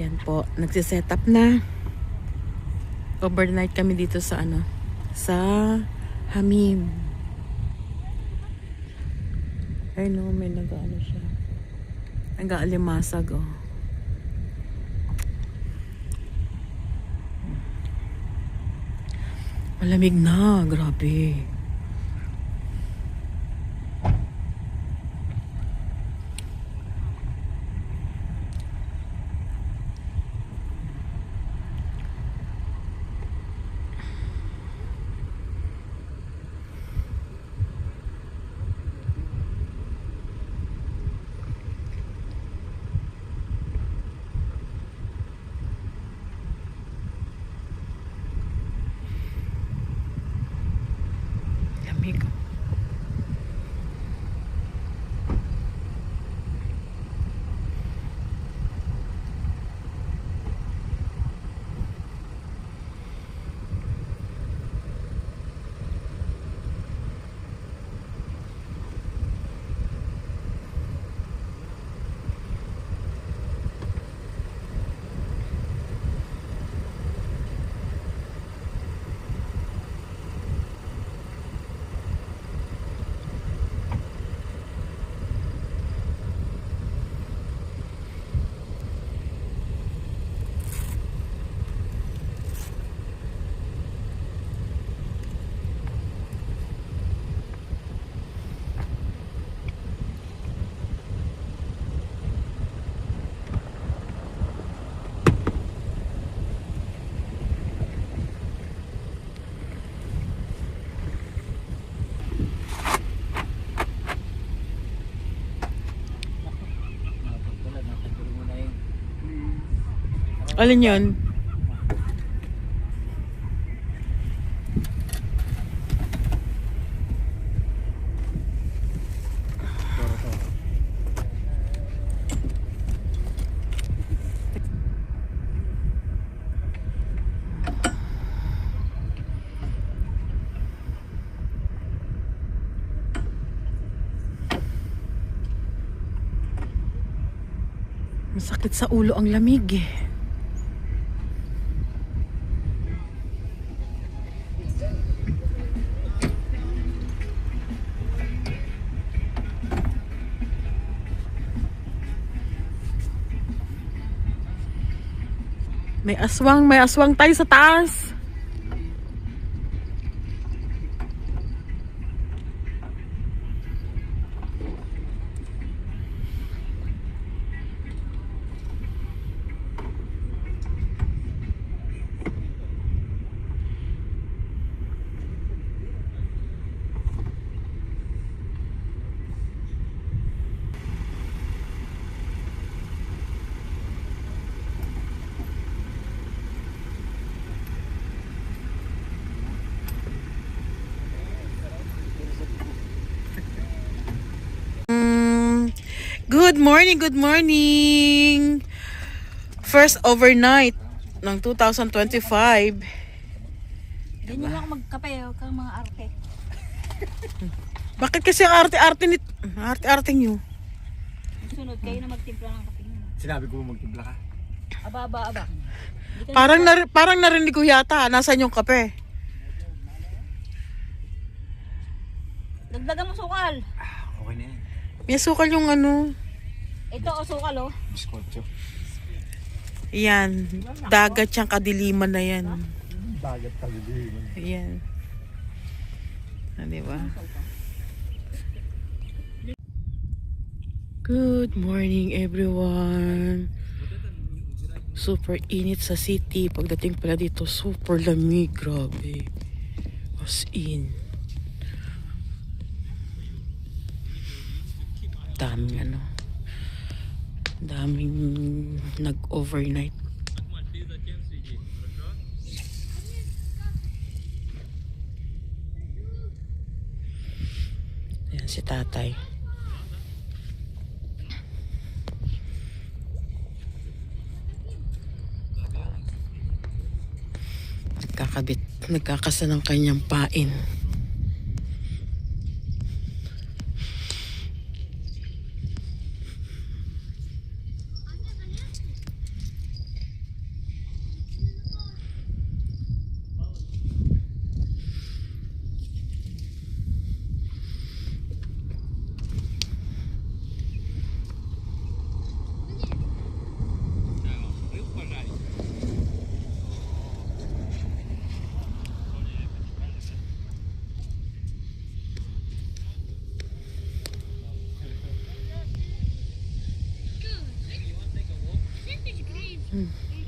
Yan po, nagsiset up na. Overnight kami dito sa ano, sa Hamim. Ay no, may nag-ano siya. Nag-aalimasag oh. Malamig na, grabe. Alin yun? Masakit sa ulo ang lamig eh. May aswang, may aswang tayo sa taas. Mm, Good morning, good morning. First overnight ng 2025. Ganyan lang ako magkape, huwag kang mga arte. Bakit kasi ang arte-arte ni arte-arte niyo? Sunod kayo na magtimpla ng kape. Sinabi ko magtimpla ka. Aba, aba, aba. Parang nar- parang narinig ko yata nasaan yung kape. Dagdagan mo sukal. Ah, okay na yan. May sukal yung ano. Ito o sukal oh. Biskotso. Yan, dagat siyang kadiliman na yan. Dagat tagili. Yan. Ah, di ba? Good morning everyone. Super init sa city. Pagdating pala dito, super lamig. Grabe. As in. Daming ano. Daming nag-overnight. Yan si tatay. Nagkakabit, nagkakasa ng kanyang pain.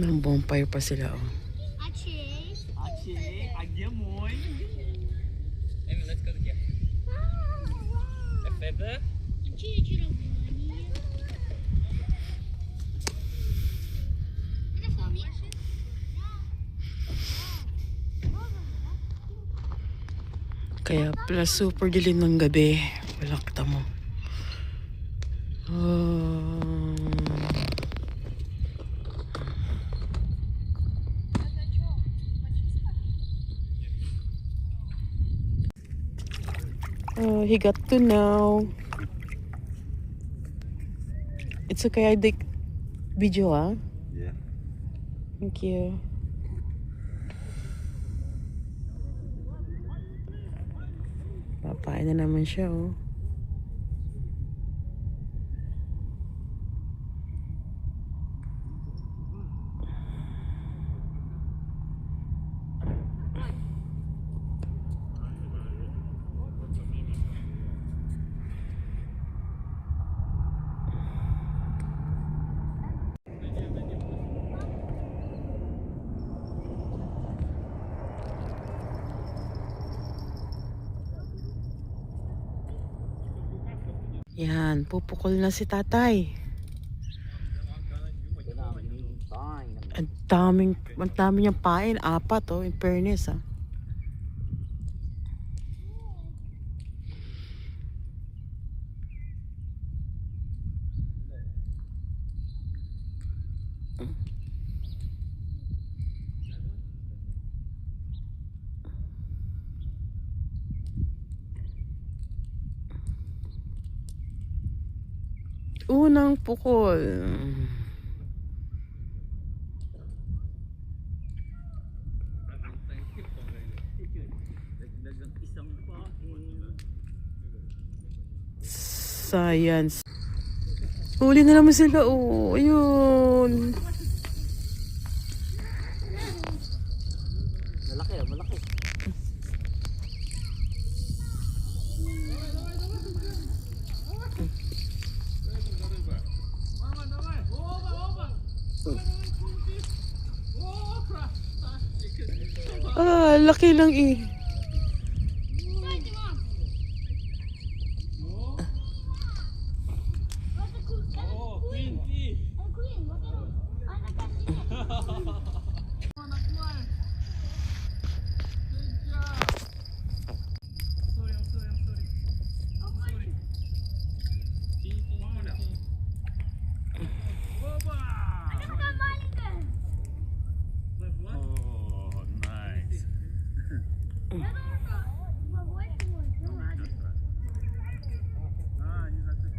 May bonfire pa sila oh. Aqui é muito. Amy, let's go feather? Achei, tirou Ano fome? Kaya pala super dilim ng gabi. Walang kita mo. Oh. Oh, he got to know. It's okay, I take video, ah. Yeah. Thank you. Papain na naman siya, oh. Yan, pupukol na si tatay. Ang daming, ang dami niyang pain. Apat, oh, in fairness, ah. Pukol. Science. Huli na naman sila, oh. Ayun. Malaki ah, malaki. Lang eh.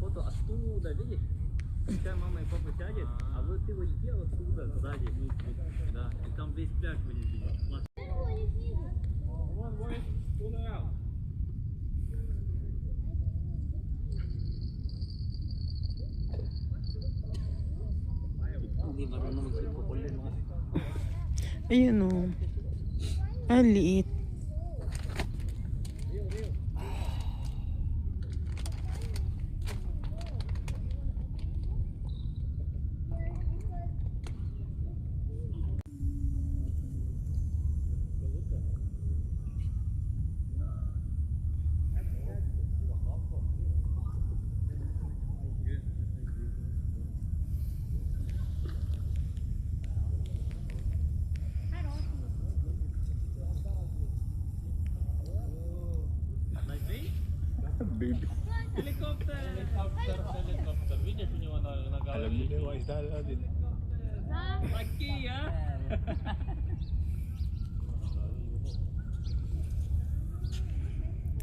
фото оттуда, видишь? Пускай мама и папа тянет, а вот ты вот иди оттуда, сзади. Да, и там весь пляж будет видеть. Класс. Come on, boys, din. Lucky, ha?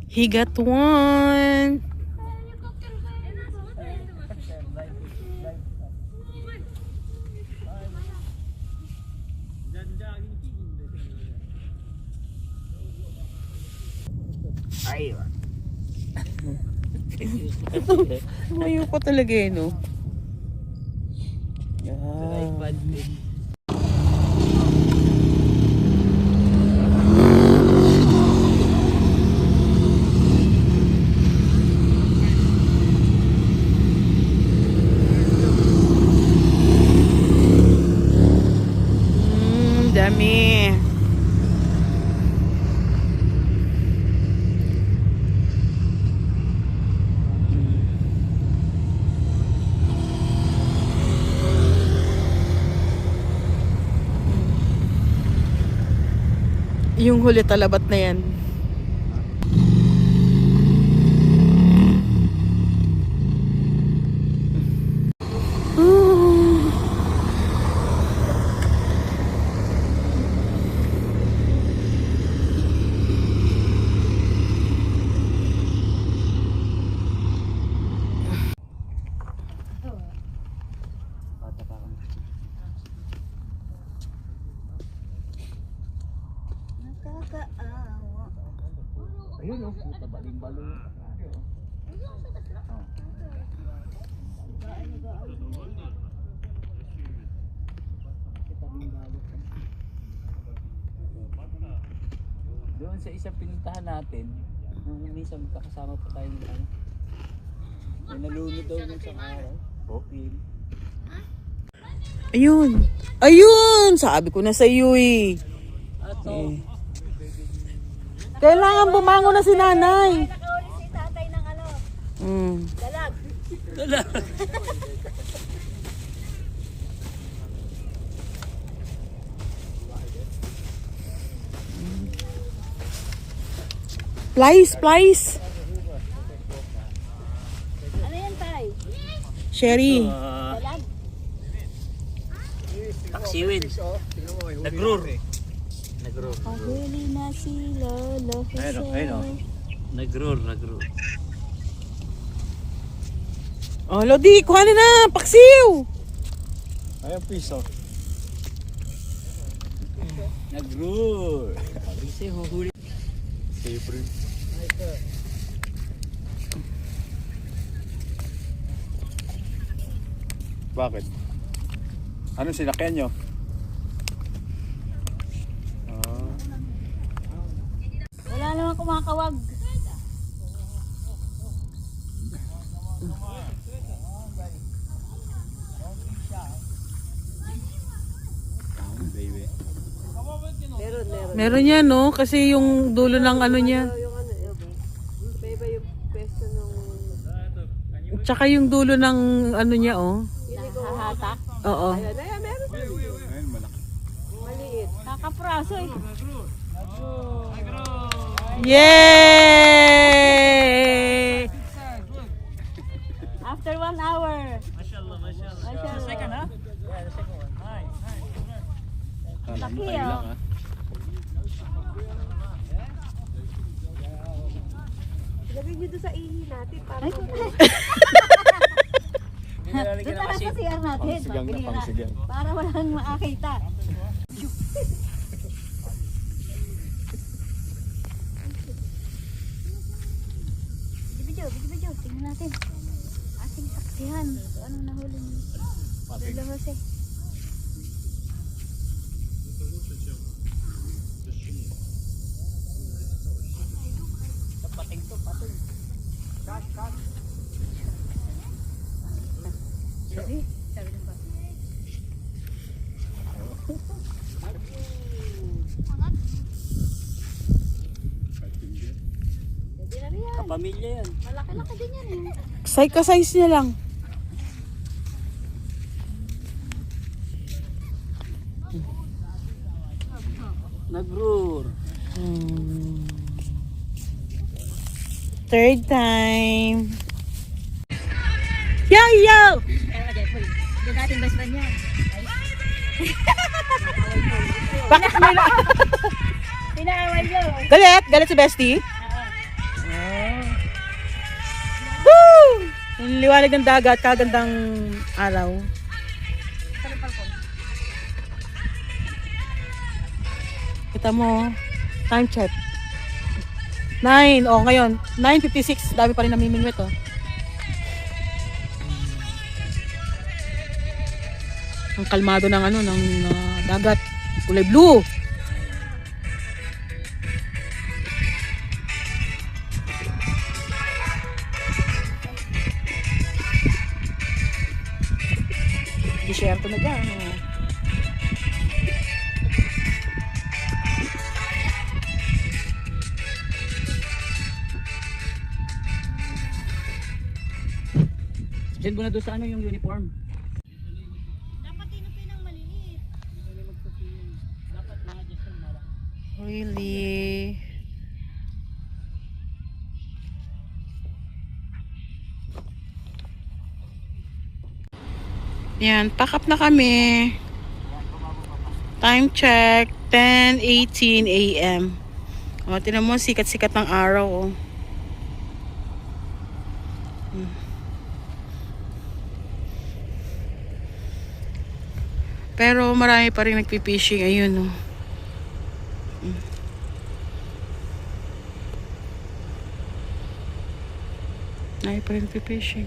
He got one. Ayun. Mayo ko talaga eh, no? Huli talabat na yan. Nakakaawa. Ayun oh, puta baling-baling. Doon sa isang pinuntahan natin, nung minsan magkakasama pa tayo ng ano, may nalunod daw ng isang araw. Okay. Ayun. Ayun! Sabi ko na sa iyo eh. Ato, Kailangan bumangon na si nanay. Nakahuli si tatay ng ano, Mm. dalag. Plies, plies. Ano yan, tay? Sherry. Dalag? taksiwin. Nagrur. Nagrur. Pahuli na si Lolo Jose. Ayun, oh, ayun, oh. Nagrur, nagrur. Oh, Lodi, kuhanin na. Paksiw. Ayun piso. Nagrur. Kasi huhuli. Favorite. Bakit? Anong sinakyan nyo? Ah, Wala naman kumakawag. Meron yan, no? Kasi yung dulo ng ano niya. Tsaka yung dulo ng ano niya, oh. Nahahatak. Oo. Ayun, malaki. Kakapraso eh. Yay! After one hour. Mashallah, mashallah. Mashallah. Second, ha? Yeah, the second one. Nice, nice. Laki, mo Ilagay nyo doon sa ihi natin para Ay, Nilalagyan Doon na sa CR natin. Pangsigang na pangsigang. Para walang makakita. Video, video, video. Tingnan natin. Ating saksihan. Anong nahuli ni Lolo Jose. Pating to, pating. Sabi, sabi ng bata. Pwede na yan. Yan. Malaki-laki din yan eh. Size ka size niya lang. Nagrur. Hmm. Third time. Yo, yo! Hindi natin best friend yan. Bakit nila? Pinaaway nyo. Galit? Galit si Bestie? Ang liwanag ng dagat, kagandang araw. Kita mo, time check. 9. Oh, ngayon. 9.56. Dami pa rin namimingwit, oh. Ang kalmado ng ano, ng ah, dagat. Kulay blue. Send mo na doon sa ano yung uniform. Dapat tinupin ng maliit. Really? Yan, pack up na kami. Time check, 10.18 a.m. O, tinan mo, sikat-sikat ng araw, oh. Pero marami pa rin nagpipishing, ayun, oh. Ay, pa rin fishing.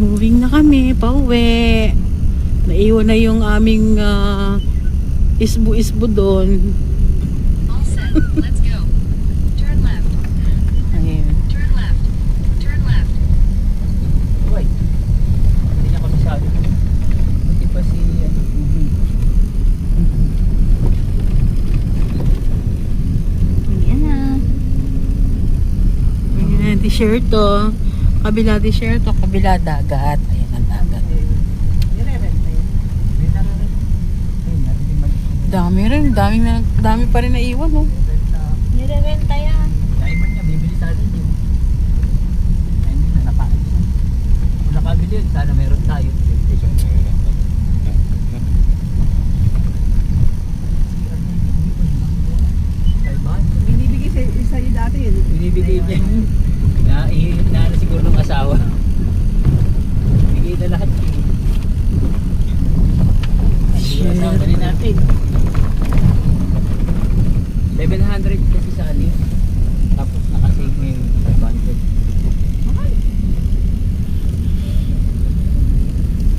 Moving na kami, pauwi. Naiwan na yung aming ah, isbu-isbu doon. All set. Let's go. Turn left. Ayun. Turn left. Turn left. Uy. Hindi niya kabisado. Buti pa si... ano, Yan na. Ayan, desierto. Kabila desierto, kabila. Ayan dagat. Dami rin, dami na, dami pa rin naiwan, oh. Nire-renta yan. Diamond niya, bibili sa atin yun. Ay, hindi na nakain siya. Kung nakabili yun, sana meron tayo.